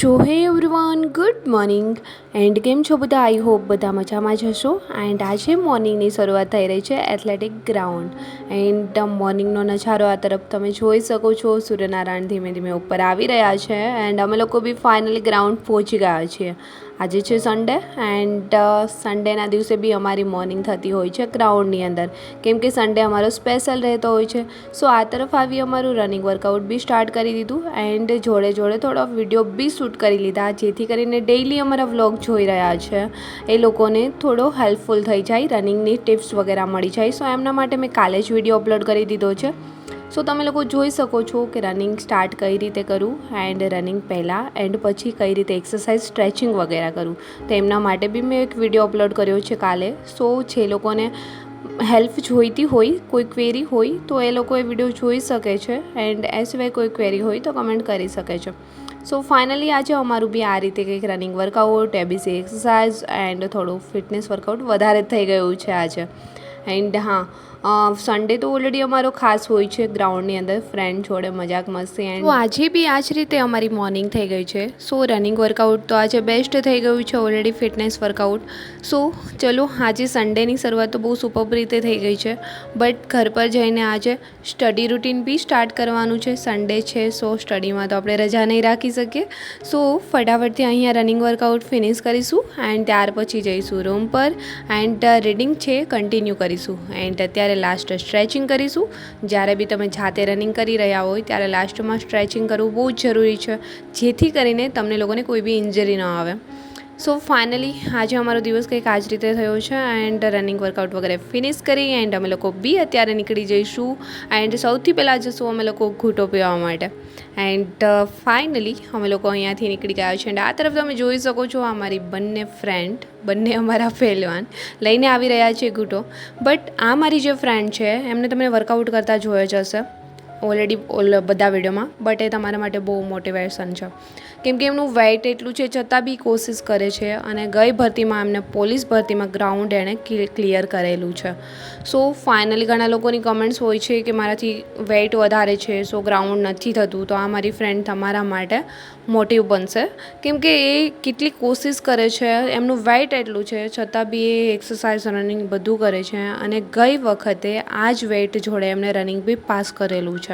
સો હે everyone good morning and કેમ છો બધા? આઈ હોપ બધા મજામાં જ હશો. એન્ડ આજે મોર્નિંગની શરૂઆત થઈ રહી છે એથ્લેટિક ગ્રાઉન્ડ એન્ડ મોર્નિંગનો નજારો આ તરફ તમે જોઈ શકો છો. સૂર્યનારાયણ ધીમે ધીમે ઉપર આવી રહ્યા છે. એન્ડ અમે લોકો બી ફાઇનલી ગ્રાઉન્ડ પહોંચી ગયા છીએ. આજે છે સન્ડે એન્ડ સન્ડેના દિવસે બી અમારી મોર્નિંગ થતી હોય છે ગ્રાઉન્ડની અંદર. કેમ કે સન્ડે અમારો સ્પેશિયલ રહેતો હોય છે. સો આ તરફ આવી અમારું રનિંગ વર્કઆઉટ બી સ્ટાર્ટ કરી દીધું એન્ડ જોડે જોડે થોડો વીડિયો બી શૂટ કરી લીધા, જેથી કરીને ડેઈલી અમારા વ્લોગ જોઈ રહ્યા છે. એ લોકોને થોડો હેલ્પફુલ થઈ જાય રનિંગની ટિપ્સ વગેરે મળી જાય. સો એમના માટે મેં કાલે જ વીડિયો અપલોડ કરી દીધો છે. સો તમે લોકો જોઈ શકો છો કે રનિંગ સ્ટાર્ટ કઈ રીતે કરું એન્ડ રનિંગ પહેલાં એન્ડ પછી કઈ રીતે એક્સરસાઇઝ સ્ટ્રેચિંગ વગેરે કરું. તો એમના માટે બી મેં એક વીડિયો અપલોડ કર્યો છે કાલે. સો જે લોકોને હેલ્પ જોઈતી હોય, કોઈ ક્વેરી હોય, તો એ લોકો એ વીડિયો જોઈ શકે છે એન્ડ એ સિવાય કોઈ ક્વેરી હોય તો કમેન્ટ કરી શકે છે. સો ફાઇનલી આજે અમારું બી આ રીતે કંઈક running workout ABC exercise and થોડું ફિટનેસ વર્કઆઉટ વધારે થઈ ગયું છે આજે. એન્ડ હા સન્ડે તો ઓલરેડી અમારો ખાસ હોય છે ગ્રાઉન્ડની અંદર ફ્રેન્ડ જોડે મજાક મસ્તી એન્ડ આજે બી આ જ રીતે અમારી મોર્નિંગ થઈ ગઈ છે. સો રનિંગ વર્કઆઉટ તો આજે બેસ્ટ થઈ ગયું છે ઓલરેડી ફિટનેસ વર્કઆઉટ સો ચલો, આજે સન્ડેની શરૂઆત તો બહુ સુપર રીતે થઈ ગઈ છે. બટ ઘર પર જઈને આજે સ્ટડી રૂટીન બી સ્ટાર્ટ કરવાનું છે. સન્ડે છે સો સ્ટડીમાં તો આપણે રજા નહીં રાખી શકીએ. સો ફટાફટથી અહીંયા રનિંગ વર્કઆઉટ ફિનિશ કરીશું એન્ડ ત્યાર પછી જઈશું રૂમ પર. એન્ડ રીડિંગ છે કન્ટિન્યુ કરીશું. એન્ડ અત્યારે લાસ્ટ સ્ટ્રેચિંગ કરીશું. જ્યારે બી તમે જાતે રનિંગ કરી રહ્યા હોય, ત્યારે લાસ્ટમાં સ્ટ્રેચિંગ કરવું બહુ જ જરૂરી છે. જેથી કરીને તમને લોકોને કોઈ બી ઇન્જરી ન આવે. સો ફાઇનલી આજે અમારો દિવસ કંઈક આ જ રીતે થયો છે એન્ડ રનિંગ વર્કઆઉટ વગેરે ફિનિશ કરી એન્ડ અમે લોકો બી અત્યારે નીકળી જઈશું એન્ડ સૌથી પહેલાં જશું અમે લોકો ઘૂંટો પીવા માટે. એન્ડ ફાઇનલી અમે લોકો અહીંયાથી નીકળી ગયા છે એન્ડ આ તરફ તમે જોઈ શકો છો અમારી બંને ફ્રેન્ડ બંને અમારા પહેલવાન લઈને આવી રહ્યા છે ઘૂંટો. બટ આ મારી જે ફ્રેન્ડ છે, એમને તમે વર્કઆઉટ કરતા જોયો જ હશે. ઓલરેડી ઓલ, બધા વિડીયોમાં બટ એ તમારા માટે બહુ મોટિવેશન છે. કેમ કે એમનું વેઇટ એટલું છે, છતાં બી કોશિશ કરે છે અને ગઈ ભરતીમાં એમને પોલીસ ભરતીમાં ગ્રાઉન્ડ એણે ક્લિયર કરેલું છે. સો ફાઇનલી ઘણા લોકોની કમેન્ટ્સ હોય છે કે મારાથી વેઇટ વધારે છે સો ગ્રાઉન્ડ નથી થતું, તો આ મારી ફ્રેન્ડ તમારા માટે મોટિવ બનશે. કેમ કે એ કેટલી કોશિશ કરે છે, એમનું વેઇટ એટલું છે, છતાં બી એ એક્સરસાઇઝ રનિંગ બધું કરે છે અને ગઈ વખતે આ જ વેઇટ જોડે એમને રનિંગ બી પાસ કરેલું છે.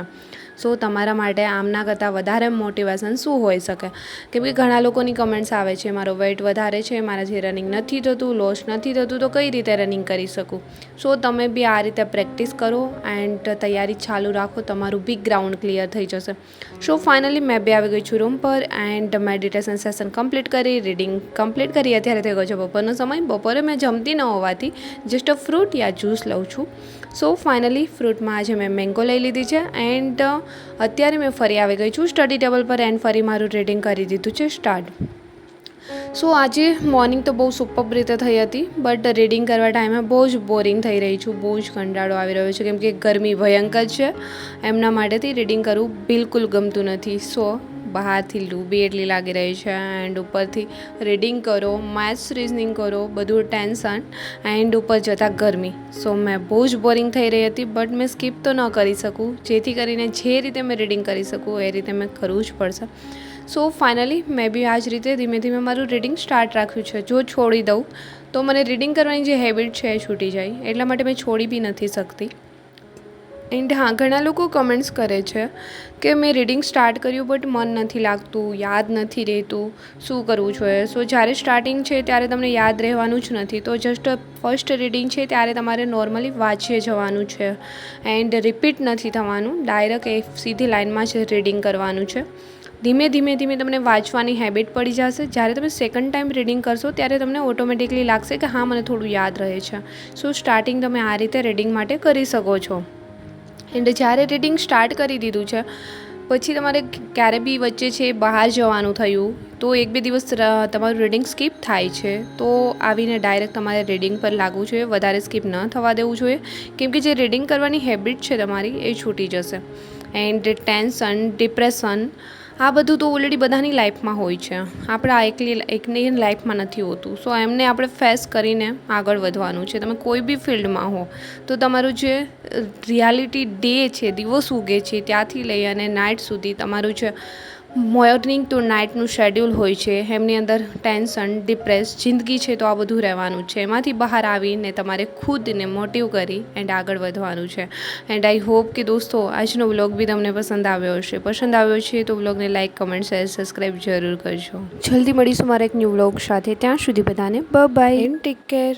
સો તમારા માટે આમના કરતાં વધારે મોટિવેશન શું હોઈ શકે? કેમ કે ઘણા લોકોની કમેન્ટ્સ આવે છે, મારો વેઇટ વધારે છે મારાથી રનિંગ નથી થતું લોસ નથી થતું, તો કઈ રીતે રનિંગ કરી શકું? સો તમે બી આ રીતે પ્રેક્ટિસ કરો એન્ડ તૈયારી ચાલુ રાખો, તમારું બી ગ્રાઉન્ડ ક્લિયર થઈ જશે. સો ફાઇનલી મેં બી આવી ગઈ છું રૂમ પર એન્ડ મેડિટેશન સેશન કમ્પ્લીટ કરી રીડિંગ કમ્પ્લીટ કરી. અત્યારે થઈ ગયો છે બપોરનો સમય. બપોરે મેં જમતી ન હોવાથી જસ્ટ ફ્રૂટ યા જ્યુસ લઉં છું. સો ફાઇનલી ફ્રૂટમાં આજે મેં મેંગો લઈ લીધી છે એન્ડ અત્યારે મેં ફરી આવી ગઈ છું સ્ટડી ટેબલ પર એન્ડ ફરી મારું રીડિંગ કરી દીધું છે સ્ટાર્ટ. સો આજે મોર્નિંગ તો બહુ સુપર રીતે થઈ હતી, બટ રીડિંગ કરવા ટાઈમે બહુ જ બોરિંગ થઈ રહી છું, બહુ જ કંટાળો આવી રહ્યો છે, કેમ કે ગરમી ભયંકર છે, એમના માટેથી રીડિંગ કરવું બિલકુલ ગમતું નથી. સો બહારથી લૂબી એટલી લાગી રહી છે એન્ડ ઉપરથી રીડિંગ કરો મેથ્સ રિઝનિંગ કરો, બધું ટેન્શન એન્ડ ઉપર જતાં ગરમી. સો મેં બહુ જ બોરિંગ થઈ રહી હતી બટ મેં સ્કીપ તો ન કરી શકું. જેથી કરીને જે રીતે મેં રીડિંગ કરી શકું, એ રીતે મેં કરવું જ પડશે. સો ફાઇનલી મેં બી આ જ રીતે ધીમે ધીમે મારું રીડિંગ સ્ટાર્ટ રાખ્યું છે. જો છોડી દઉં, તો મને રીડિંગ કરવાની જે હેબિટ છે એ છૂટી જાય. એટલા માટે મેં છોડી બી નથી શકતી. એન્ડ હા, ઘણા લોકો કમેન્ટ્સ કરે છે કે મેં રીડિંગ સ્ટાર્ટ કર્યું બટ મન નથી લાગતું, યાદ નથી રહેતું, શું કરવું જોઈએ સો જ્યારે સ્ટાર્ટિંગ છે ત્યારે તમને યાદ રહેવાનું જ નથી. તો જસ્ટ ફર્સ્ટ રીડિંગ છે ત્યારે તમારે નોર્મલી વાંચીએ જવાનું છે. એન્ડ રિપીટ નથી થવાનું. ડાયરેક્ટ એ સીધી લાઇનમાં જ રીડિંગ કરવાનું છે. ધીમે ધીમે ધીમે તમને વાંચવાની હેબિટ પડી જશે. જ્યારે તમે સેકન્ડ ટાઈમ રીડિંગ કરશો ત્યારે તમને ઓટોમેટિકલી લાગશે કે હા, મને થોડું યાદ રહે છે. સો સ્ટાર્ટિંગ તમે આ રીતે રીડિંગ માટે કરી શકો છો. એન્ડ જ્યારે રીડિંગ સ્ટાર્ટ કરી દીધું છે, પછી તમારે ક્યારે બી વચ્ચે છે બહાર જવાનું થયું, તો એક બે દિવસ તમારું રીડિંગ સ્કીપ થાય છે. તો આવીને ડાયરેક્ટ તમારે રીડિંગ પર લાગવું જોઈએ, વધારે સ્કીપ ન થવા દેવું જોઈએ. કેમ કે જે રીડિંગ કરવાની હેબિટ છે તમારી, એ છૂટી જશે. એન્ડ ટેન્શન ડિપ્રેશન આ બધું તો ઓલરેડી બધાની લાઈફમાં હોય છે. આપણા એકલી એકની લાઈફમાં નથી હોતું. સો એમને આપણે ફેસ કરીને આગળ વધવાનું છે. તમે કોઈ બી ફિલ્ડમાં હો, તો તમારું જે રિયાલિટી ડે છે, દિવસ ઉગે છે, ત્યાંથી લઈ અને નાઇટ સુધી તમારું જે મોર્નિંગ ટુ નાઇટનું શેડ્યુલ હોય છે, એમની અંદર ટેન્શન, ડિપ્રેસ, જિંદગી છે તો આ બધું રહેવાનું છે. એમાંથી બહાર આવીને તમારે ખુદને મોટિવ કરી એન્ડ આગળ વધવાનું છે. એન્ડ આઈ હોપ કે દોસ્તો, આજનો વ્લોગ બી તમને પસંદ આવ્યો હશે. પસંદ આવ્યો છે તો વ્લોગને લાઇક, કમેન્ટ, શેર સબસ્ક્રાઈબ જરૂર કરજો. જલ્દી મળીશું મારા એક ન્યૂ વ્લોગ સાથે. ત્યાં સુધી બધાને બાય એન્ડ ટેક કેર